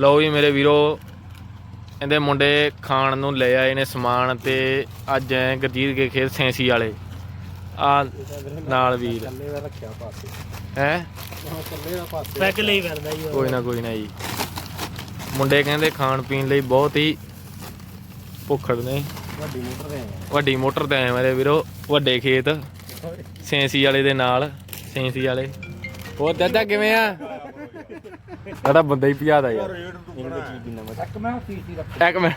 ਲਓ ਵੀ ਮੇਰੇ ਵੀਰੋ ਇਹਦੇ ਮੁੰਡੇ ਖਾਣ ਨੂੰ ਲੈ ਆਏ ਨੇ ਸਮਾਨ ਤੇ ਅੱਜ ਐ ਗਰਜੀਤ ਕੇ ਖੇਤ ਸੈਂਸੀ ਵਾਲੇ। ਆ ਨਾਲ ਵੀਰ। ਹੈ? ਪੈਕ ਲਈ ਫਿਰਦਾ ਜੀ। ਕੋਈ ਨਾ ਕੋਈ ਨਾ ਜੀ। ਮੁੰਡੇ ਕਹਿੰਦੇ ਖਾਣ ਪੀਣ ਲਈ ਬਹੁਤ ਹੀ ਭੁੱਖੜ ਨੇ। ਵੱਡੀ ਮੋਟਰ ਦੇ ਆਏ ਵੱਡੀ ਮੋਟਰ ਤੇ ਆਏ ਮੇਰੇ ਵੀਰੋ ਵੱਡੇ ਖੇਤ। ਸੈਂਸੀ ਵਾਲੇ ਦੇ ਨਾਲ ਸੈਂਸੀ ਵਾਲੇ। ਹੋਰ ਦਾਦਾ ਕਿਵੇਂ ਆ? ਸਾਡਾ ਬੰਦਾ ਹੀ ਭਜਾਦਾ ਯਾਰ। ਇਹਨੂੰ ਕੀ ਪੀਣਾ ਮੈਂ। ਇੱਕ ਮੈਂ ਸੀਸੀ ਰੱਖ। ਇੱਕ ਮਿੰਟ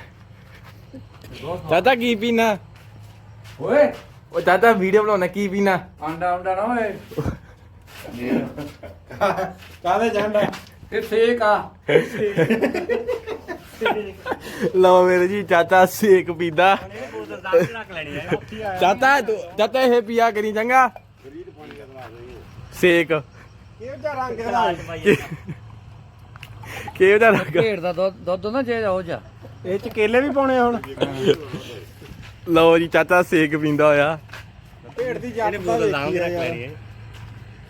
ਦਾਦਾ ਕੀ ਪੀਣਾ ਓਏ। ਓ ਦਾਦਾ ਵੀਡੀਓ ਬਣਾਉਣਾ ਕੀ ਪੀਣਾ ਆਂਡਾ ਆਂਡਾ ਨਾ ਓਏ। ਕਾਹਦੇ ਜਾਂਦਾ ਇਹ ਸੇਕ ਆ। ਲਓ ਮੇਰੇ ਜੀ ਚਾਚਾ ਸੇਕ ਪੀਂਦਾ। ਚਾਚਾ ਤੂੰ- ਚਾਚਾ ਇਹ ਪੀਆ ਕਰੀ ਚੰਗਾ। ਸੇਕ। ਕਿਹੋ ਜਿਹਾ ਰੰਗ ਰਾਤ ਪਾਈ ਕਿਹੋ ਜਿਹਾ ਲੱਗਾ ਢੇੜ ਦਾ ਦੁੱਧ ਦੁੱਧ ਨਾ ਜੇ ਹੋ ਜਾ। ਇਹ ਚ ਕੇਲੇ ਵੀ ਪਾਉਣੇ ਆ ਹੁਣ। ਲਓ ਜੀ ਚਾਚਾ ਸੇਕ ਪੀਂਦਾ ਹੋਇਆ। ਢੇੜ ਦੀ ਇਹਨੇ ਜੱਟ ਦਾ ਬੋਤਲ ਲਾਂਗ ਦੇਖੀ ਰੱਖ ਲੈਣੀ ਹੈ।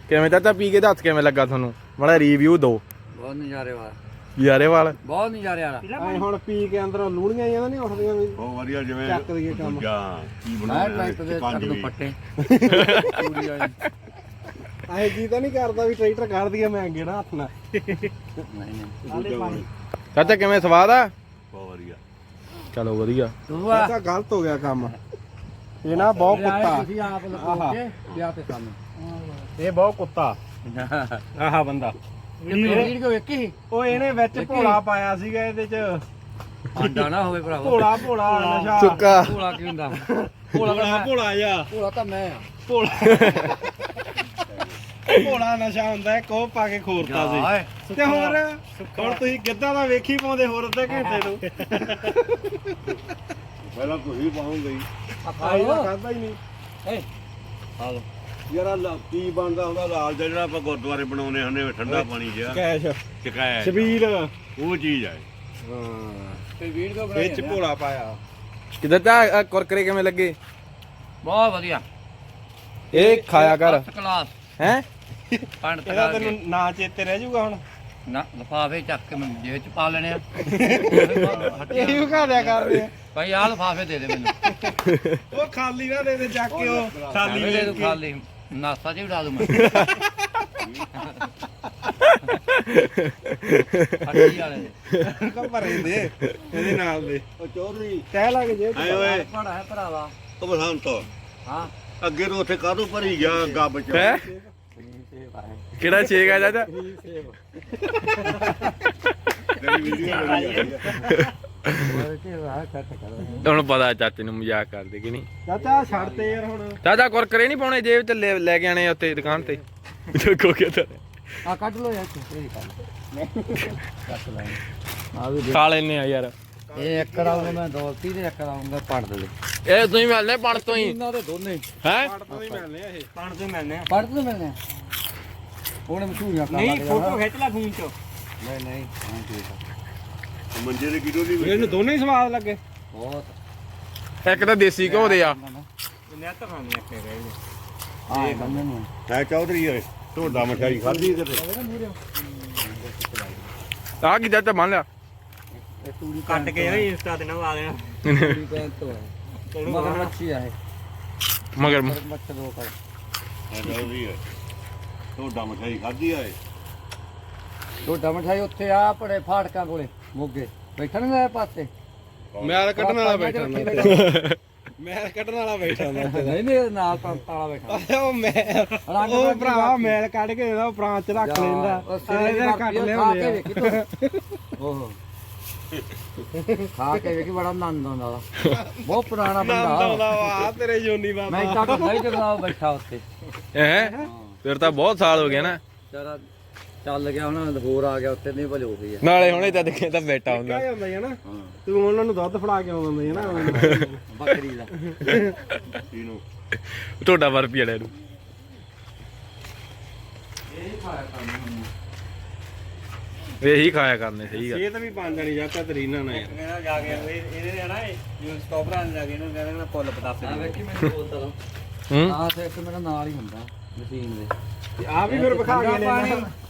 ਕਿਵੇਂ ਚਾਚਾ ਪੀ ਕੇ ਦੱਸ ਕਿਵੇਂ ਲੱਗਾ ਤੁਹਾਨੂੰ? ਮਾੜਾ ਰਿਵਿਊ ਦਿਓ। ਬਹੁਤ ਨਜ਼ਾਰੇ ਵਾਲਾ। ਯਾਰੇ ਵਾਲ। ਬਹੁਤ ਨਜ਼ਾਰੇ ਵਾਲਾ। ਐ ਹੁਣ ਪੀ ਕੇ ਅੰਦਰੋਂ ਲੂਣੀਆਂ ਜਾਂ ਨਹੀਂ ਉੱਠਦੀਆਂ ਵੀ। ਬਹੁਤ ਵਧੀਆ ਜਿਵੇਂ ਚੱਕ ਦਈਏ ਕੰਮ। ਦੂਜਾ ਕੀ ਬਣਾਉਣਾ ਟਰੈਕਟਰ ਦੇ ਚੱਕ ਨੂੰ ਪੱਟੇ। ਐ ਜੀ ਤਾਂ ਨਹੀਂ ਕਰਦਾ ਵੀ ਟਰੈਕਟਰ ਕਰ ਦਈਏ ਮੈਂ ਗੇੜਾ ਹੱਥ ਨਾਲ। ਨਹੀਂ ਨਹੀਂ ਚਾਚਾ ਕਿਵੇਂ ਸਵਾਦ ਆ? ਬਹੁਤ ਵਧੀਆ। ਚਲੋ ਵਧੀਆ। ਤਾਂ ਗਲਤ ਹੋ ਗਿਆ ਕੰਮ। ਇਹ ਨਾ ਬਹੁਤ ਕੁੱਤਾ। ਤੁਸੀਂ ਆਪ ਲਗੋ ਕੇ ਵਿਆਹ ਤੇ ਸਾਹਮਣੇ ਇਹ ਬਹੁਤ ਕੁੱਤਾ। ਆਹਾ ਬੰਦਾ। ਕਿੰਨੀ ਵੀਡੀਓ ਵੇਖੀ ਉਹ ਇਹਨੇ ਵਿੱਚ ਭੋਲਾ ਪਾਇਆ ਸੀਗਾ ਇਹਦੇ ਚ। ਆਂਡਾ ਨਾ ਹੋਵੇ ਭਰਾਵਾ। ਭੋਲਾ ਭੋਲਾ ਨਸ਼ਾ। ਸੁੱਕਾ ਭੋਲਾ ਕੀ ਹੁੰਦਾ? ਭੋਲਾ ਭੋਲਾ ਜਾ ਭੋਲਾ ਤਾਂ ਮੈਂ ਆ। ਭੋਲਾ। ਭੋਲਾ ਨਸ਼ਾ ਹੁੰਦਾ ਇੱਕ ਉਹ ਪਾ ਕੇ ਖੋਰਤਾ ਸੀ। ਤੇ ਹੋਰ ਹੁਣ ਤੁਸੀਂ ਕਿੱਦਾਂ ਦਾ ਵੇਖੀ ਪਾਉਂਦੇ ਹੋਰ ਅੱਧੇ ਘੰਟੇ ਨੂੰ। ਪਹਿਲਾਂ ਤੁਸੀਂ ਪਾਉਂਗੇ ਹੀ। ਆਈ ਤਾਂ ਖਾਦਾ ਹੀ ਨਹੀਂ। ਏ ਆ ਲੋ ਯਾਰ ਕੀ ਬਣਦਾ ਹੁੰਦਾ ਲਾਲ ਜਿਹਾ ਜਿਹੜਾ ਆਪਾਂ ਗੁਰਦੁਆਰੇ ਬਣਾਉਨੇ ਹੁੰਦੇ ਠੰਡਾ ਪਾਣੀ ਜਿਹਾ। ਕੈਸ਼ ਚਕਾਇਆ ਸ਼ਬੀਲ। ਉਹ ਚੀਜ਼ ਹੈ। ਤੇ ਵੀਡੀਓ ਵਿੱਚ ਭੋਲਾ ਪਾਇਆ। ਕਿਦਾਂ ਚਾ ਕੁਰਕਰੇ ਕਿਵੇਂ ਲੱਗੇ? ਬਹੁਤ ਵਧੀਆ। ਇਹ ਖਾਇਆ ਕਰ। ਕਲਾਸ ਹੈ? ਪੰਡ ਇਹਦਾ ਤੈਨੂੰ ਨਾਂ ਚੇਤੇ ਰਹਿ ਜਾਊਗਾ ਹੁਣ। ਨਾ ਲਫਾਫੇ ਚੱਕ ਕੇ ਮੈਂ ਜੇਬ ਚ ਪਾ ਲੈਣੇ ਆ। ਇਹੀ ਵਿਖਾ ਦਿਆ ਕਰਦੇ ਆ। ਭਾਈ ਆਹ ਲਫਾਫੇ ਦੇ ਦੇ ਮੈਨੂੰ। ਉਹ ਖਾਲੀ ਨਾ ਦੇ ਦੇ ਚੱਕ ਕੇ ਉਹ ਖਾਲੀ ਖਾਲੀ ਦੇ ਦੂੰ ਕੇ। ਖਾਲੀ। ਨਾਸਾ ਚ ਵੀ ਉਡਾ ਦੂੰ ਮੈਂ। ਹੱਟੀ ਵਾਲੇ ਦੇ। ਕਾ ਭਰੇ ਦੇ ਇਹਦੇ ਨਾਲ ਦੇ। ਉਹ ਚੌਧਰੀ। ਤੈ ਲੱਗ ਜੇ। ਆਏ ਓਏ। ਪੜਾ ਹੈ ਭਰਾਵਾ। ਉਹ ਬਸੰਤ। ਹਾਂ। ਅੱਗੇ ਤੋਂ ਉੱਥੇ ਕਾਹਦੋਂ ਭਰੀ ਗਿਆ ਗੱਬ ਚ? ਹੈ? ਕਿਹੜਾ ਛੇਕ ਆ ਚਾਚਾ ਤੇਰੀ ਵੀਡੀਓ ਬਣੀ ਆ ਹੁਣ ਪਤਾ ਚਾਚੇ ਨੂੰ ਮਜ਼ਾਕ ਕਰਦੇ ਕਿ ਨਹੀਂ। ਚਾਚਾ ਛੱਡ ਤੇ ਯਾਰ ਹੁਣ। ਚਾਚਾ ਕੁਰਕਰੇ ਨਹੀਂ ਪਾਉਣੇ ਜੇਬ ਚ ਲੈ ਲੈ ਕੇ ਆਣੇ ਉੱਤੇ ਦੁਕਾਨ ਤੇ। ਦੇਖੋ ਕਿਦਾਂ ਆ ਕੱਢ ਲੋ ਯਾਰ ਇਹ ਕੱਢ ਲੈ ਆ ਵੀ ਖਾ ਲੈਨੇ ਆ ਯਾਰ। ਇਹ ਇੱਕ ਰਾਉਂਗਾ ਮੈਂ ਦੋਲਤੀ ਤੇ ਇੱਕ ਰਾਉਂਗਾ ਪੜ ਦੇ ਇਹ ਤੁਸੀਂ ਮਿਲਨੇ ਪਣ ਤੋਂ ਹੀ। ਇਹਨਾਂ ਦੇ ਦੋਨੇ। ਹੈ? ਪੜ ਤੋਂ ਹੀ ਮਿਲਨੇ ਆ ਇਹ। ਪਾਣ ਤੋਂ ਮਿਲਨੇ ਆ। ਪੜ ਤੋਂ ਮਿਲਨੇ ਉਹਨੇ ਮਸ਼ਹੂਰੀਆਂ ਕਰ ਨਹੀਂ ਫੋਟੋ ਖਿੱਚ ਲੈ ਫੋਨ ਚ। ਨਹੀਂ ਨਹੀਂ ਹਾਂ ਠੀਕ ਆ। ਮੰਜੇ ਦੇ ਕਿਲੋ ਦੀ ਇਹਨੂੰ ਦੋਨੇ ਹੀ ਸਵਾਦ ਲੱਗੇ। ਬਹੁਤ। ਇੱਕ ਤਾਂ ਦੇਸੀ ਘਿਓ ਦੇ ਆ। ਨੈਟ ਖਾਣੀ ਆ ਕੇ ਗਏ। ਆ ਬੰਦੇ ਨੂੰ। ਹੈ ਚੌਧਰੀ ਓਏ ਢੋਡਾ ਮਠਾਈ ਖਾਧੀ ਕਿਤੇ? ਆ। ਕੀ ਚਾਚਾ ਮੰਨ ਲਿਆ? ਕੱਟ ਕੇ ਨਾ ਇੰਸਟਾ ਤੇ ਨਾ ਪਾ ਦੇਣਾ। ਪੂਰੀ ਪੈਂਟ ਤੋਂ ਹੈ। ਮਗਰ ਮੱਛੀ ਆ ਇਹ। ਮਗਰ ਮੱਛ ਦੋ ਕਰ ਹੈ ਚੌਧਰੀ ਓਏ ਢੋਡਾ ਮਠਾਈ ਖਾਧੀ ਆਏ ਛੋਟਾ ਮਠਾਈ ਉੱਥੇ ਆ ਪੜੇ ਫਾਟਕਾਂ ਕੋਲੇ ਮੋਗੇ। ਬੈਠਣ ਗਏ ਪਾਸੇ। ਮੈਲ ਕੱਢਣ ਵਾਲਾ ਬੈਠਾ ਮੈਲ ਕੱਢਣ ਵਾਲਾ ਬੈਠਾ ਨਹੀਂ ਨਹੀਂ ਨਾਲ ਪੰਤਾਲਾ ਬੈਠਾ। ਉਹ ਮੈਂ ਉਹ ਭਰਾਵਾ। ਮੈਲ ਕੱਢ ਕੇ ਇਹਦਾ ਪ੍ਰਾਂਤ ਰੱਖ ਲੈਂਦਾ। ਉਹ ਸਾਰੇ ਦਿਨ ਖਾ ਲਿਆਉਂਦੇ ਆ। ਓਹੋ। ਖਾ ਕੇ ਵੇਖੀ ਬੜਾ ਆਨੰਦ ਆਉਂਦਾ ਵਾ। ਬਹੁਤ ਪੁਰਾਣਾ ਆਨੰਦ ਬੰਦਾ ਆਉਂਦਾ ਵਾ ਤੇਰੇ ਜੋਨੀ ਬਾਬਾ। ਮੈਂ ਤਾਂ ਨਹੀਂ ਜਰਨਾ ਬੈਠਾ ਉੱਥੇ। ਹੈ? ਫਿਰ ਤਾਂ ਬਹੁਤ ਸਾਲ ਹੋ ਗਏ ਨਾ। ਚਾਰਾ ਚੱਲ ਗਿਆ ਹੁਣ ਹੋਰ ਆ ਗਿਆ ਉੱਥੇ ਨਹੀਂ ਭਲ ਹੋ ਗਈ ਨਾਲੇ ਹੁਣੇ ਤਾਂ ਦੇਖੇ ਤਾਂ ਬੈਠਾ ਹੁੰਦਾ। ਕਿਆ ਹੁੰਦਾ ਹੈ ਨਾ। ਤੂੰ ਉਹਨਾਂ ਨੂੰ ਦੁੱਧ ਫੜਾ ਕੇ ਆਉਂਦਾ ਹੈ ਨਾ। ਬੱਕਰੀ ਦਾ। ਇਹਨੂੰ ਤੁਹਾਡਾ ਵਰ ਪੀੜੇ ਨੂੰ। ਇਹੀ ਖਾਇਆ ਕਰਨੇ ਸਹੀ ਗੱਲ। ਇਹ ਤਾਂ ਵੀ ਬਣ ਜਾਣੀ ਜਾਂ ਤੇਰੀ ਨਾ ਨਾ ਯਾਰ ਕਹਿੰਦਾ ਜਾ ਕੇ ਇਹ- ਇਹਦੇ ਨੇ ਨਾ ਇਹ ਜਿਵੇਂ ਸਟਾਪਰਾਂ ਜਾ ਕੇ ਇਹਨੂੰ ਕਹਿੰਦੇ ਨਾ ਫੁੱਲ ਪਤਾਸੇ ਆ ਵੇਖੀ ਮੈਨੂੰ ਬੋਲਦਾ ਹੂੰ? ਆ ਤੇ ਇੱਕ ਮੇਰਾ ਨਾਲ ਹੀ ਹੁੰਦਾ ਮਸ਼ੀਨ ਦੇ। ਆ ਵੀ ਫਿਰ ਵਿਖਾ ਕੇ ਠੰਡਾ ਲੈਣਾ ਪਾਣੀ।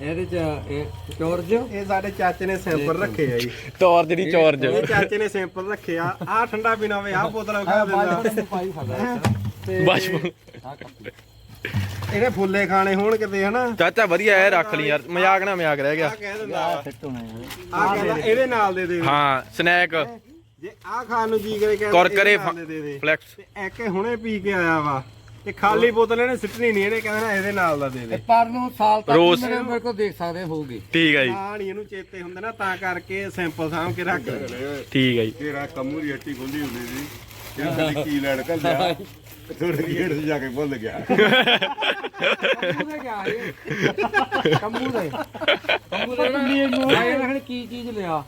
ਇਹਦੇ ਚ ਇਹ ਚੋਰਜ ਇਹ ਸਾਡੇ ਚਾਚੇ ਨੇ ਸੈਂਪਲ ਰੱਖੇ ਆ ਜੀ। ਟੌਰ ਜਿਹੜੀ ਚੌਰਜ ਇਹ ਚਾਚੇ ਨੇ ਸੈਂਪਲ ਰੱਖੇ ਆ। ਆ ਠੰਡਾ ਪੀਣਾ ਹੋਵੇ ਆ ਬੋਤਲ ਖਾ ਦਿੰਦਾ। ਪਾਈ ਸਕਦਾ ਤੇ ਇਹਨੇ ਫੁੱਲੇ ਖਾਣੇ ਹੋਣ ਕਿਤੇ ਹਨਾ? ਚਾਚਾ ਵਧੀਆ ਹੈ ਰੱਖ ਲਈ ਯਾਰ। ਮਜ਼ਾਕ ਨਾ ਮਜ਼ਾਕ ਰਹਿ ਗਿਆ। ਆ ਕਹਿ ਦਿੰਦਾ। ਸੱਟੂ ਨੇ ਆ। ਕਹਿੰਦਾ ਇਹਦੇ ਨਾਲ ਦੇ ਦੇ। ਹਾਂ ਸਨੈਕ ਜੇ ਆ ਖਾਣ ਨੂੰ ਜੀ ਕਰੇ ਕਹਿੰਦਾ ਕੁਰਕਰੇ ਇਹਦੇ ਨਾਲ ਦੇ ਦੇ ਦੇ। ਫਲੈਕਸ ਤੇ ਇੱਕ ਇਹ ਹੁਣੇ ਪੀ ਕੇ ਆਇਆ ਵਾ। ਤੇ ਖਾਲੀ ਬੋਤਲ ਇਹਨੇ ਸਿੱਟਣੀ ਨਹੀਂ ਇਹਨੇ ਕਹਿੰਦਾ ਇਹਦੇ ਨਾਲ ਦਾ ਦੇ ਦੇ। ਪਰ ਨੂੰ ਸਾਲ ਤੱਕ ਰੋਜ਼। ਮੇਰੇ ਮੇਰੇ ਕੋਲ ਦੇਖ ਸਕਦੇ ਹੋਊਗੀ। ਠੀਕ ਹੈ ਜੀ। ਆ ਨਹੀਂ ਇਹਨੂੰ ਚੇਤੇ ਹੁੰਦੇ ਨਾ ਤਾਂ ਕਰਕੇ ਸੈਂਪਲ ਸਾਂਭ ਕੇ ਰੱਖ। ਠੀਕ ਹੈ ਜੀ। ਤੇਰਾ ਕੰਮੂ ਦੀ ਹੱਟੀ ਖੁੱਲੀ ਹੁੰਦੀ ਸੀ। ਕਿਹੜਾ ਕੀ ਲੈਣ ਕੱਲ ਲਿਆ ਥੋੜੇ ਗੇੜ ਤੇ ਜਾ ਕੇ ਭੁੱਲ ਗਿਆ। ਕੰਮੂ ਦੇ ਗਿਆ ਇਹ ਕੰਮੂ ਦੇ। ਕੰਮੂ ਦੇ ਨਾ ਕੀ ਚੀਜ਼ ਲਿਆ?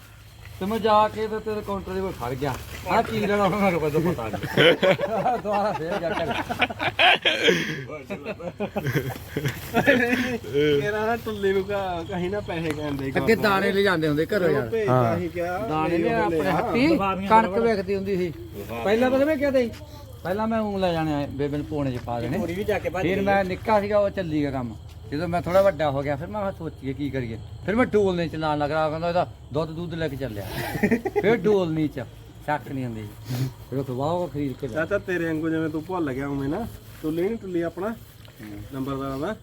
ਤੇ ਮੈਂ ਜਾ ਕੇ ਤੇ ਤੇਰੇ ਕਾਊਂਟਰ ਦੇ ਕੋਲ ਖੜ ਗਿਆ। ਆ ਕੀ ਲੈਣਾ ਉਹਨਾਂ ਮੈਨੂੰ ਕਦੋਂ ਪਤਾ ਨਹੀਂ। ਦੁਬਾਰਾ ਫੇਰ ਜਾ ਕਰ ਇਹਦਾ ਨਾ ਟੁੱਲੇ ਨੂੰ ਕਾ- ਕਹੀਂ ਨਾ ਪੈਸੇ ਕਹਿੰਦੇ ਅੱਗੇ ਦਾਣੇ ਲੈ ਜਾਂਦੇ ਹੁੰਦੇ ਘਰੋਂ ਯਾਰ। ਕਿਹਾ ਦਾਣੇ ਨੇ ਆਪਣੇ ਹੱਥੀ। ਕਣਕ ਵੇਖਦੀ ਹੁੰਦੀ ਸੀ। ਪਹਿਲਾਂ ਪਤਾ ਮੈਂ ਕਿਹਾ ਤੇ ਪਹਿਲਾਂ ਮੈਂ ਉਂਗਲਾ ਲੈ ਜਾਣੇ ਬੇਬੇ ਨੂੰ ਪੋਣੇ ਚ ਪਾ ਦੇਣੇ। ਵੀ ਜਾ ਕੇ ਭੱਜ ਫਿਰ ਮੈਂ ਨਿੱਕਾ ਸੀਗਾ ਉਹ ਚੱਲੀ ਗਿਆ ਕੰਮ। ਜਦੋਂ ਮੈਂ ਥੋੜਾ ਵੱਡਾ ਹੋ ਗਿਆ ਫਿਰ ਮੈਂ ਕਿਹਾ ਸੋਚੀਏ ਕੀ ਕਰੀਏ। ਫਿਰ ਮੈਂ ਡੋਲ ਨਹੀਂ ਚਲਾਉਣ ਲੱਗਾ ਕਹਿੰਦਾ ਇਹਦਾ ਦੁੱਧ ਦੁੱਧ ਲੈ ਕੇ ਚੱਲਿਆ। ਫਿਰ ਡੋਲ ਨਹੀਂ ਚ ਸ਼ੱਕ ਨਹੀਂ ਹੁੰਦੀ। ਫਿਰ ਉਹ ਉਹ ਖਰੀਦ ਕੇ ਲਿਆ ਚਾਚਾ ਤੇਰੇ ਵਾਂਗੂ ਜਿਵੇਂ ਤੂੰ ਭੁੱਲ ਗਿਆ ਉਵੇਂ ਨਾ ਟੁੱਲੀ ਨਹੀਂ ਟੁੱਲੀ ਆਪਣਾ? ਨੰਬਰਦਾਰ ਦਾ।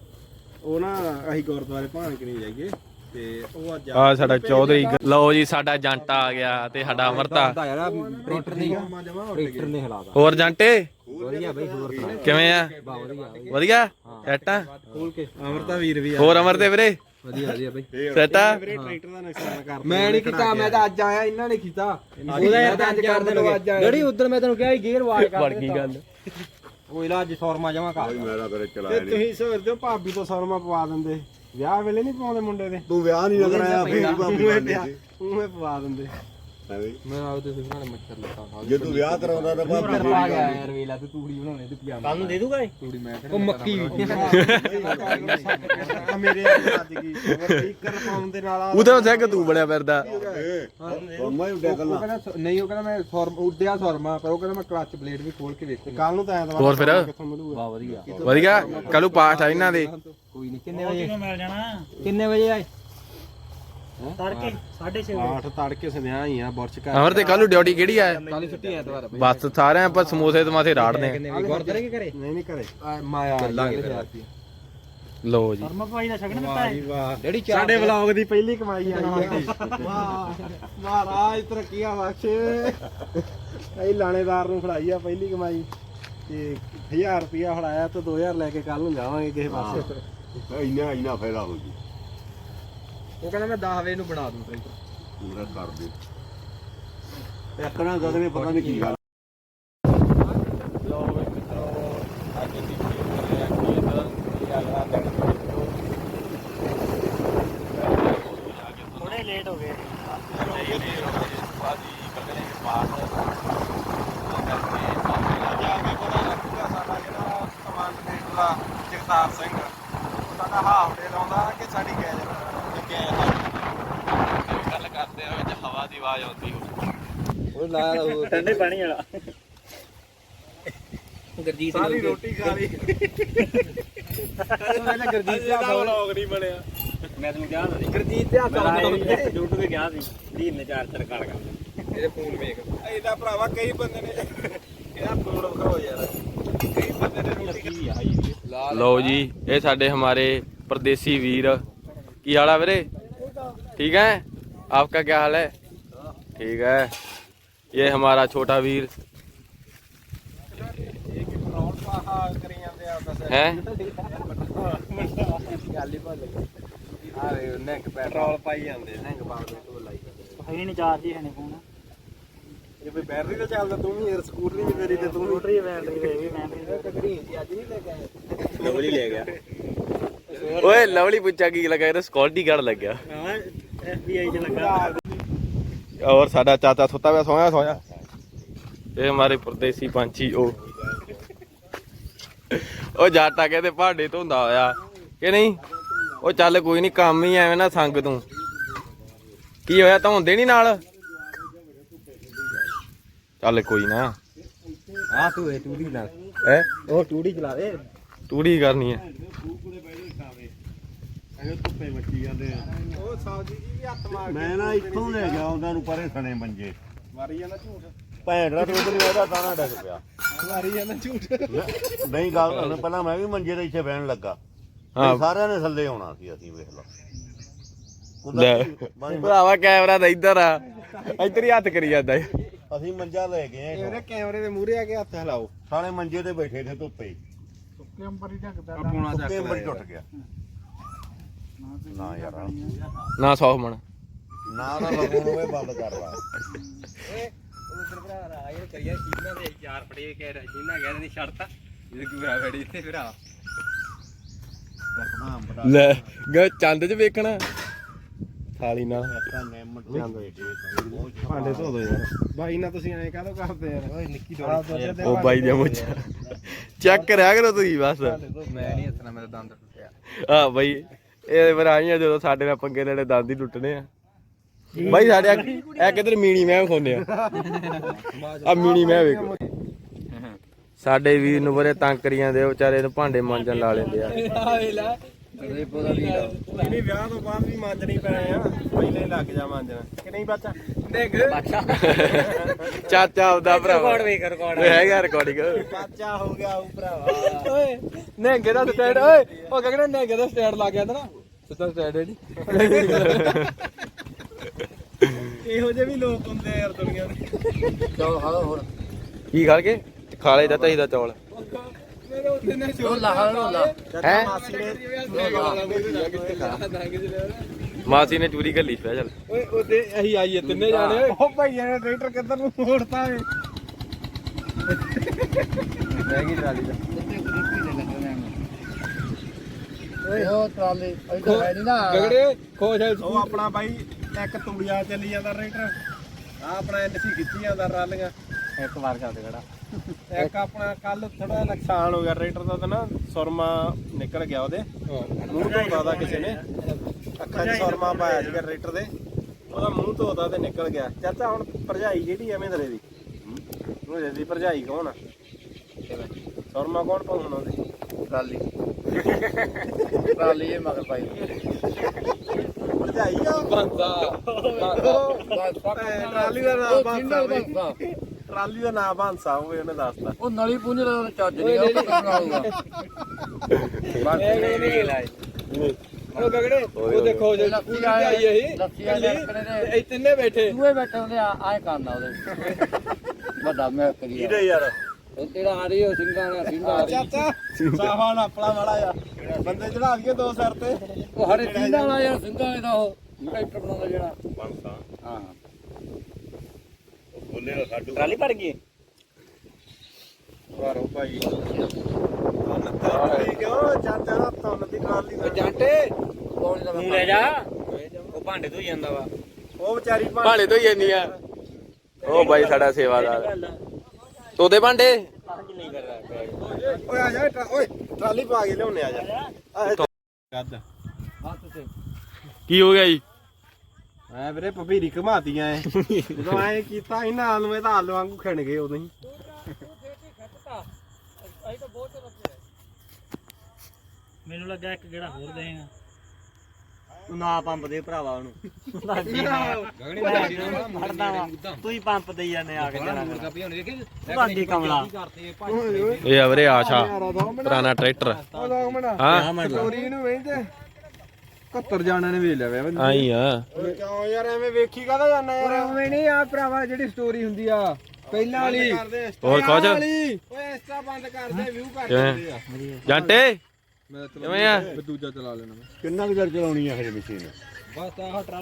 ਉਹ ਨਾ ਅਸੀਂ ਗੁਰਦੁਆਰੇ ਭਾਣ ਕੇ ਨਹੀਂ ਜਾਈਏ। ਤੇ ਉਹ ਅੱਜ ਆ ਸਾਡਾ ਚੌਧਰੀ। ਲਓ ਜੀ ਸਾਡਾ ਜੰਟਾ ਆ ਗਿਆ ਤੇ ਸਾਡਾ ਅਮਰਤਾ। ਯਾਰ ਪ੍ਰਿੰਟਰ ਦੀ। ਪ੍ਰਿੰਟਰ ਨੇ ਹਿਲਾਤਾ ਹੋਰ ਜੰਟੇ ਵਧੀਆ ਬਈ ਹੋਰ ਕਿਵੇਂ ਆ? ਵਧੀਆ ਸੈਟਾ ਖੋਲ ਕੇ। ਅਮਰਤਾ ਵੀਰ ਵੀ ਆ। ਹੋਰ ਅਮਰ ਤੇ ਵੀਰੇ? ਵਧੀਆ ਵਧੀਆ ਬਈ। ਸੈਟਾ ਵੀਰੇ ਟਰੈਕਟਰ ਦਾ ਨੁਕਸਾਨ ਕਰ ਮੈਂ ਨਹੀਂ ਕੀਤਾ ਮੈਂ ਤਾਂ ਅੱਜ ਆਇਆ ਇਹਨਾਂ ਨੇ ਕੀਤਾ। ਉਹਦਾ ਯਾਰ ਤਾਂ ਜਿਹੜੀ ਮੈਂ ਤੈਨੂੰ ਕਿਹਾ ਸੀ ਗੇਅਰ ਵਾਸ਼ ਕਰ ਗਈ ਗੱਲ। ਉਹ ਇਲਾ ਅੱਜ ਫੋਰਮਾ ਜਮਾ ਕਰ ਮੇਰਾ ਕਰੇ ਤੇ ਚਲਾਇਆ ਨਹੀਂ ਤੁਸੀਂ ਸੋਚਦੇ ਹੋ ਭਾਬੀ ਤੋਂ ਸਰਮਾ ਪਵਾ ਦਿੰਦੇ। ਵਿਆਹ ਵੇਲੇ ਨਹੀਂ ਪਾਉਂਦੇ ਮੁੰਡੇ ਦੇ? ਤੂੰ ਵਿਆਹ ਨਹੀਂ ਕਰਾਇਆ ਫੇਰ ਬਾਬੀ ਬਣਦੀ ਸੀ ਪਵਾ ਦਿੰਦੇ। ਐਵੇਂ। ਮੈਂ ਆਪਦੇ ਸਿਰ ਨਾਲ ਮੱਛਰ ਲੱਗਾ ਜੇ ਤੂੰ ਵਿਆਹ ਕਰਾਉਂਦਾ ਤਾਂ ਗਿਆ ਯਾਰ ਵੇਲਾ ਤੂੰ ਤੂੜੀ ਬਣਾਉਣੇ ਤੇ ਪਜਾਮਾ ਕੱਲ ਨੂੰ ਦੇ ਦੂਗਾ ਇਹ? ਤੂੜੀ ਮੈਂ ਉਹ ਮੱਕੀ ਆ। ਮੇਰੇ ਅੱਜ ਕੀ ਸਪੀਕਰ ਪਾਉਣ ਦੇ ਨਾਲ ਆ ਉਧਰ ਸਿੰਘ ਤੂੰ ਬੜਿਆ ਫਿਰਦਾ। ਮੈਂ ਉੱਡਿਆ ਗੱਲਾਂ ਕਹਿੰਦਾ ਨਹੀਂ ਉਹ ਕਹਿੰਦਾ ਮੈਂ ਫਾਰਮ ਉੱਡਿਆ ਫਾਰਮਾ ਪਰ ਉਹ ਕਹਿੰਦਾ ਮੈਂ ਕਲਚ ਬਲੇਡ ਵੀ ਖੋਲ ਕੇ ਵੇਖੂਗਾ। ਕੱਲ ਨੂੰ ਤਾਂ ਹੋਰ ਫਿਰ? ਕਿੱਥੋਂ ਮਿਲੂਗਾ? ਵਾਹ ਵਧੀਆ। ਵਧੀਆ ਕੱਲੂ ਪਾਠ ਆ ਇਹਨਾਂ ਦੇ। ਕੋਈ ਨਹੀਂ ਕਿੰਨੇ ਵਜੇ? ਮਿਲ ਜਾਣਾ। ਕਿੰਨੇ ਵਜੇ ਆਏ? ਤੜਕੇ 6:30 ਆਠ ਤੜਕੇ ਸੰਧਿਆ ਹੀ ਆ ਬੁਰਚ ਕਰ ਅਮਰ ਤੇ ਕੱਲੂ ਡਿਊਟੀ ਕਿਹੜੀ ਆ? ਕੱਲ ਛੁੱਟੀ ਐਤਵਾਰ ਬਸ ਸਾਰਿਆਂ ਆਪਾਂ ਸਮੋਸੇ ਤੇ ਮਾਥੇ ਰਾੜਦੇ ਵਜੇ ਗੁਰਦਾਰੇ ਕੀ ਕਰੇ ਨਹੀਂ ਨਹੀਂ ਕਰੇ ਮਾਇਆ ਲਓ ਜੀ। ਸ਼ਰਮਾ ਭਾਈ ਦਾ ਛਕਣ ਦਿੱਤਾ ਹੈ। ਵਾਹ ਡੈਡੀ ਸਾਡੇ ਵਲੌਗ ਦੀ ਪਹਿਲੀ ਕਮਾਈ ਆਈ ਹੈ। ਵਾਹ ਮਹਾਰਾਜ ਤਰੱਕੀਆਂ ਬਖਸ਼ੇ। ਇਹ ਲਾਣੇਦਾਰ ਨੂੰ ਫੜਾਈ ਆ ਪਹਿਲੀ ਕਮਾਈ। ਤੇ 1000 ਰੁਪਿਆ ਫੜਾਇਆ ਤੇ 2000 ਲੈ ਕੇ ਕੱਲ ਨੂੰ ਜਾਵਾਂਗੇ ਕਿਸੇ ਪਾਸੇ। ਇੰਨਾ ਇੰਨਾ ਫਾਇਦਾ ਹੋ ਜੀ ਉਹ ਕਹਿੰਦਾ ਮੈਂ 10 ਵਜੇ ਨੂੰ ਬਣਾ ਦੂੰ ਪੂਰਾ ਕਰ ਦੇ। ਇੱਕ ਨਾ ਗਗਨੇ ਪਤਾ ਨਹੀਂ ਕੀ ਗੱਲ ਥੋੜੇ ਲੇਟ ਹੋ ਗਏ ਜਗਤਾਰ ਸਿੰਘ ਸਾਡਾ ਹਾਫ ਡੇ ਲਾਉਂਦਾ ਕਿ ਸਾਡੀ ਗੈਜ ਗੱਲ ਕਰਦੇ ਆ ਵਿੱਚ ਹਵਾ ਦੀ ਆਵਾਜ਼ ਆਉਂਦੀ ਹੋ ਉਹ ਲਾਇਆ ਉਹ ਠੰਡੇ ਪਾਣੀ ਵਾਲਾ ਗਰਜੀਤ ਸਾਰੀ ਰੋਟੀ ਖਾ ਲਈ ਪਹਿਲਾਂ ਗਰਜੀਤ ਤੇ ਇਹਦਾ ਵਲੌਗ ਨਹੀਂ ਬਣਿਆ ਮੈਂ ਤੈਨੂੰ ਕਿਹਾ ਸੀ ਗਰਜੀਤ ਤੇ ਮੈਂ YouTube ਤੇ ਗਿਆ ਸੀ ਧੀਰ ਨੇ ਚਾਰ ਚਾਰ ਕਾਲ ਕਰ ਇਹਦੇ ਫੋਨ ਵੇਖ ਇਹਦਾ ਭਰਾਵਾ ਕਈ ਬੰਦੇ ਨੇ ਇਹਦਾ ਫੋਨ ਵਿਖਾਓ ਯਾਰ ਕਈ ਬੰਦੇ ਨੇ ਰੋਟੀ ਲਓ ਜੀ ਇਹ ਸਾਡੇ ਹਮਾਰੇ परदेसी वीर की हाल है वीरे ठीक है आपका क्या हाल है ठीक है ये हमारा छोटा वीर ਕਰੀ ਜਾਂਦੇ ਆ ਬਸ है ਗੱਲ ਹੀ ਭੁੱਲ ਗਈ ਆਰੇ ਨੈਕ ਪੈਟਰੋਲ ਪਾਈ ਜਾਂਦੇ ਨੈਕ ਪਾਉ ਦੇ ਤੋਂ ਲਾਈ ਹੈ ਨਹੀਂ ਚਾਰਜ ਹੀ ਹੈ ਨਹੀਂ ਫੋਨ ਇਹ ਕੋਈ ਬੈਟਰੀ ਤੇ ਚੱਲਦਾ ਤੂੰ ਵੀ ਯਾਰ ਸਕੂਟਰੀ ਵੀ ਮੇਰੀ ਤੇ ਤੂੰ ਵੀ ਸਕੂਟਰੀ ਬੈਟਰੀ ਦੇ ਵੀ ਮੈਂ ਕਗੜੀ ਸੀ ਅੱਜ ਨਹੀਂ ਲੈ ਕੇ ਆਏ ਲਵਲੀ ਲੈ ਗਿਆ ओए लवली पूछा की लगा ये सिक्योरिटी गार्ड लग गया ਹਾਂ FBI ਚ ਲੱਗਾ और साडा चाचा सुता हुआ सोया सोया ਇਹ ਹਮਾਰੇ ਪਰਦੇਸੀ ਪੰਛੀ ਉਹ ਉਹ ਜਾਟਾ ਕਹਿੰਦੇ ਭਾਂਡੇ ਧੋਂਦਾ ਹੋਇਆ ਕਿ ਨਹੀਂ ਉਹ ਚੱਲ ਕੋਈ ਨਹੀਂ ਕੰਮ ਹੀ ਐਵੇਂ ਨਾ ਸੰਗ ਤੂੰ ਕੀ ਹੋਇਆ ਧੋਂਦੇ ਨਹੀਂ ਨਾਲ ਚੱਲ ਕੋਈ ਨਾ ਆ ਤੂੰ ਇਹ ਟੂੜੀ ਨਾਲ ਹੈ ਉਹ ਟੂੜੀ ਚਲਾ ਦੇ ਤੂੜੀ ਕਰਨੀ ਹੈ ਇਹ ਧੁੱਪੇ ਮੱਚੀ ਜਾਂਦੇ ਆ। ਉਹ ਸਾਜੀ ਜੀ ਵੀ ਹੱਥ ਮਾਰ ਕੇ ਮੈਂ ਨਾ ਇੱਥੋਂ ਲੈ ਗਿਆ ਉਹਨਾਂ ਨੂੰ ਪਰੇ ਸਣੇ ਮੰਜੇ। ਮਾਰੀ ਜਾਂਦਾ ਝੂਠ। ਭੈਣ ਦਾ ਦੁੱਧ ਨਹੀਂ ਉਹਦਾ ਦਾਣਾ ਡਿੱਗ ਪਿਆ। ਮਾਰੀ ਜਾਂਦਾ ਝੂਠ। ਨਹੀਂ ਗੱਲ ਪਹਿਲਾਂ ਮੈਂ ਵੀ ਮੰਜੇ ਦੇ ਇੱਥੇ ਬਹਿਣ ਲੱਗਾ। ਹਾਂ। ਸਾਰਿਆਂ ਨੇ ਥੱਲੇ ਆਉਣਾ ਸੀ ਅਸੀਂ ਵੇਖ ਲਓ। ਭਰਾਵਾ ਕੈਮਰਾ ਤਾਂ ਇੱਧਰ ਆ। ਇੱਧਰ ਹੀ ਹੱਥ ਕਰੀ ਜਾਂਦਾ। ਅਸੀਂ ਮੰਜਾ ਲੈ ਗਏ ਇਹਦੇ ਆ ਕੈਮਰੇ ਦੇ ਮੂਹਰੇ ਆ ਕੇ ਹੱਥ ਹਿਲਾਓ। ਸਾਲੇ ਮੰਜੇ ਤੇ ਬੈਠੇ ਨੇ ਧੁੱਪੇ। ਪੂਣਾ ਸੁੱਕੇ ਅੰਬਰ ਟੁੱਟ ਗਿਆ। ਨਾ ਯਾਰ। ਨਾ ਸੌਖ ਮਣ ਨਾ ਨਾ ਹੋਵੇ ਬੰਦ ਕਰ ਲਾ। ਉਧਰ ਭਰਾ ਆ ਇਹ ਕਰੀਆ ਸ਼ੀਨਾ ਦੇ ਚਾਰ ਪੜੇ ਕੇ ਸ਼ੀਨਾ ਗਿਆ ਨਹੀਂ ਛੜਤਾ ਜੇ ਕੋਈ ਭਰਾ ਫੜੀ ਤੇ ਭਰਾ। ਲੈ ਗ ਚੰਦ ਚ ਵੇਖਣਾ। ਥਾਲੀ ਨਾਲ। ਦਾ ਭਾਂਡੇ ਧੋ ਦੋ ਯਾਰ। ਬਾਈ ਨਾਲ ਤੁਸੀਂ ਐਂ ਕਾਹਦੋਂ ਕਰਦੇ ਯਾਰ? ਓਏ ਨਿੱਕੀ ਦੋੜੀ ਉਹ ਬਾਈ ਦੀਆਂ ਮੁੱਛਾਂ ਚੈੱਕ ਕਰਿਆ ਕਰੋ ਤੁਸੀਂ ਬਸ। ਮੈਂ ਨਹੀਂ ਹੱਥਣਾ ਮੇਰਾ ਦੰਦ ਟੁੱਟਿਆ। ਆ ਬਾਈ ਇਹ ਵਰਾਈਆਂ ਜਦੋਂ ਸਾਡੇ ਨਾਲ ਪੰਗੇ ਲੈਣੇ, ਦੰਦ ਹੀ ਟੁੱਟਣੇ ਆ। ਬਾਈ ਸਾਡੇ ਆ ਕਿਧਰ ਮੀਣੀ ਮੈਂ ਖੋਨੇ ਆ? ਆ ਮੀਣੀ ਮੈਂ ਵੇਖੋ। ਸਾਡੇ ਵੀਰ ਨੂੰ ਬੜੇ ਤੰਗ ਕਰੀ ਜਾਂਦੇ ਵਿਚਾਰੇ ਨੂੰ ਭਾਂਡੇ ਮਾਂਜਣ ਲਾ ਲੈਂਦੇ ਆ। ਰੇਪੋ ਦਾ ਵੀਰ ਨਹੀਂ ਵਿਆਹ ਤੋਂ ਬਾਅਦ ਵੀ ਮਾਂਜਣੀ ਪੈਣੇ ਆ। ਪਹਿਲਾਂ ਹੀ ਲੱਗ ਜਾ ਮਾਂਜਣਾ ਕਿ ਨਹੀਂ ਬੱਚਾ? ਚਾਚਾ ਆਪਦਾ ਭਰਾਵਾ। ਰਿਕਾਰਡ ਵੇਖ ਰਿਕਾਰਡ ਓਏ ਹੈਗਾ ਰਿਕਾਰਡਿੰਗ ਬੱਚਾ ਹੋ ਗਿਆ ਉਹ ਭਰਾਵਾ। ਓਏ। ਨੇਗੇ ਦਾ ਸਟੈਂਡ ਓਏ। ਉਹ ਕਹਿੰਦਾ ਨੇਗੇ ਦਾ ਸਟੈਂਡ ਲਾ ਗਿਆ ਨਾ। ਸਿੱਧਾ ਸਟੈਂਡ ਹੈ ਜੀ। ਇਹੋ ਜਿਹੇ ਵੀ ਲੋਕ ਹੁੰਦੇ ਆ ਯਾਰ ਦੁਨੀਆ ਦੇ। ਚਲ ਹੋਰ। ਕੀ ਖਾ ਖਾ ਦਾ ਹੈ ਮਾਸੀ ਨੇ ਮਾਸੀ ਨੇ ਚੂਰੀ ਘੱਲੀ ਸਪੈਸ਼ਲ ਓਏ ਉਹਦੇ ਅਸੀਂ ਆਈਏ ਤਿੰਨੇ ਜਾਣੇ ਉਹ ਭਈਆ ਨੇ ਟਰੈਕਟਰ ਕਿੱਧਰ ਨੂੰ ਮੋੜਤਾ ਵੇ ਰਹਿ ਗਈ ਟਰਾਲੀ ਦਾ ਓਏ ਉਹ ਟਰਾਲੀ ਇੱਧਰ ਹੈ ਨਹੀਂ ਨਾ। ਗਗੜੇ ਖੋਜ ਹੈ ਉਹ ਆਪਣਾ ਬਾਈ ਇੱਕ ਤੂੜੀਆ ਚੱਲੀ ਜਾਂਦਾ ਟਰੈਕਟਰ ਆ ਆਪਣਾ ਐਨਸੀ ਖਿੱਚੀ ਜਾਂਦਾ ਰਾਲੀਆਂ ਇੱਕ ਵਾਰ ਕਰ ਦੇ ਗੜਾ ਇੱਕ ਆਪਣਾ ਕੱਲ ਥੋੜਾ ਨੁਕਸਾਨ ਹੋ ਗਿਆ ਟਰੈਕਟਰ ਦਾ ਤਾਂ ਨਾ ਸੁਰਮਾ ਨਿਕਲ ਗਿਆ ਉਹਦੇ। ਮੂੰਹ ਧੋਦਾ ਦਾ ਕਿਸੇ ਨੇ। ਅੱਖਾਂ 'ਚ ਸੁਰਮਾ ਪਾਇਆ ਸੀਗਾ ਟਰੈਕਟਰ ਦੇ। ਉਹਦਾ ਮੂੰਹ ਧੋਦਾ ਤੇ ਨਿਕਲ ਗਿਆ। ਚਾਚਾ ਹੁਣ ਭਰਜਾਈ ਜਿਹੜੀ ਐਵੇਂ ਦਰੇ ਦੀ? ਉਹ ਜਿਹਦੀ ਭਰਜਾਈ ਕੌਣ ਆ? ਸੁਰਮਾ ਕੌਣ ਪਾਉਣ ਉਹਦੇ? ਟਰਾਲੀ। ਟਰਾਲੀ ਇਹ ਮਗਰ ਪਾਈ। ਭਰਜਾਈ ਆ? ਬੰਦਾ ਟਰਾਲੀ ਦਾ ਨਾਮ ਬਈ। ਟਰਾਲੀ ਦਾ ਨਾਮ ਬਾਂਸਾ ਹੋਵੇ ਉਹਨੇ ਦੱਸਤਾ। ਉਹ ਨਲੀ ਪੁੰਜ ਦਾ ਚੱਜ ਨਹੀਂ ਉਹ ਕੱਟਣਾ ਹੋਊਗਾ ਇਹ ਨਹੀਂ ਲਾਈ ਉਹ ਗਗੜੇ ਉਹ ਦੇਖੋ। ਜੇ ਲੱਸੀ ਆਈ ਇਹ ਲੱਸੀ ਦੇ। ਇਹ ਤਿੰਨੇ ਬੈਠੇ। ਦੂਏ ਬੈਠੇ ਹੁੰਦੇ ਆ ਆਏ ਕਰਨਾ ਉਹਦੇ। ਵੱਡਾ ਮੈਂ ਕਰੀ ਇਹਦੇ ਯਾਰ। ਉਹ ਤੇਰਾ ਆ ਰਹੀ ਉਹ ਸਿੰਘਾਂ ਦਾ ਸਿੰਘਾਂ ਆ ਰਹੀ ਚਾਚਾ ਸਾਫਾ ਨਾਪਲਾ ਵਾਲਾ ਆ। ਬੰਦੇ ਚੜਾ ਦਈਏ ਦੋ ਸਿਰ ਤੇ। ਉਹ ਹਰੇ ਸਿੰਘਾਂ ਵਾਲਾ ਯਾਰ ਸਿੰਘਾਂ ਇਹਦਾ ਉਹ ਟਰੈਕਟਰ ਬਣਾਉਂਦਾ ਜਿਹੜਾ। ਬੰਸਾ। ਹਾਂ। ਬੋਲੇ ਦਾ ਸਾਡੂ। ਟਰਾਲੀ ਭਰ ਗਈ? ਵਾਰੋ ਭਾਈ। ਤੁੰਨ ਤੇ ਕਿਉਂ ਚਾਚਾ ਦਾ ਤੁੰਨ ਦੀ ਟਰਾਲੀ ਦਾ। ਜਾਂਟੇ? ਕੌਣ ਦਾ ਤੂੰ ਲੈ ਜਾ। ਉਹ ਭਾਂਡੇ ਤੋਂ ਜਾਂਦਾ ਵਾ। ਉਹ ਵਿਚਾਰੀ ਭਾਂਡੇ ਤੋਂ ਹੀ ਇੰਨੀ ਆ। ਉਹ ਬਾਈ ਸਾਡਾ ਸੇਵਾਦਾਰ। ਤੋਦੇ ਭਾਂਡੇ? ਪੰਜ ਨਹੀਂ ਕਰਦਾ ਓਏ ਆ ਜਾ ਟਰਾ- ਓਏ ਟਰਾਲੀ ਪਾ ਕੇ ਲਿਆਉਣੇ ਆ ਜਾ। ਕੀ ਹੋ ਗਿਆ ਜੀ? ਐ ਵੀਰੇ ਭਵੀਰੀ ਘਮਾਤੀਆਂ ਐ। ਜਦੋਂ ਐ ਕੀਤਾ ਇਹਨਾਂ ਆਲੂ ਇਹ ਤਾਂ ਆਲੂ ਵਾਂਗੂ ਖਿੰਡ ਗਏ ਉਦੋਂ ਹੀ। ਮੈਨੂੰ ਲੱਗਾ ਇੱਕ ਜਿਹੜਾ ਹੋਰ ਦੇਗਾ। ਤੂੰ ਨਾ ਪੰਪ ਦੇ ਭਰਾਵਾ ਉਹਨੂੰ। ਮਰਦਾ ਵਾ। ਤੂੰ ਹੀ ਪੰਪ ਦੇਈ ਜਾਂਦੇ ਆ ਕੇ ਜਰਾ ਤੁਹਾਡੀ ਕਮਲਾ। ਇਹ ਆ ਵੀਰੇ ਆਸ਼ਾ ਪੁਰਾਣਾ ਟਰੈਕਟਰ। ਹਾਂ। ਚੋਰੀ ਨੂੰ ਵੇਂਦੇ। 71 ਜਾਣਿਆਂ ਨੇ ਵੇਚ ਲਿਆ ਵੇ ਆਈ ਆ। ਓਏ ਕਿਉਂ ਯਾਰ ਐਵੇਂ ਵੇਖੀ ਕਾਹਦਾ ਜਾਂਦਾ ਯਾਰ? ਉਵੇਂ ਨਹੀਂ ਆ ਭਰਾਵਾ ਜਿਹੜੀ ਸਟੋਰੀ ਹੁੰਦੀ ਆ ਪਹਿਲਾਂ ਵਾਲੀ। ਹੋਰ ਖੋਜ ਓਏ ਇੰਸਟਾ ਬੰਦ ਕਰਦੇ ਵਿਊ ਘੱਟ? ਜਾਂਦੇ ਆ। ਜਾਂਟੇ? ਮੈਂ ਦੂਜਾ ਚਲਾ ਲੈਣਾ ਮੈਂ। ਕਿੰਨਾ ਕੁ ਚਿਰ ਚਲਾਉਣੀ ਆ ਹਜੇ ਮਸ਼ੀਨ? ਬਸ ਆਹ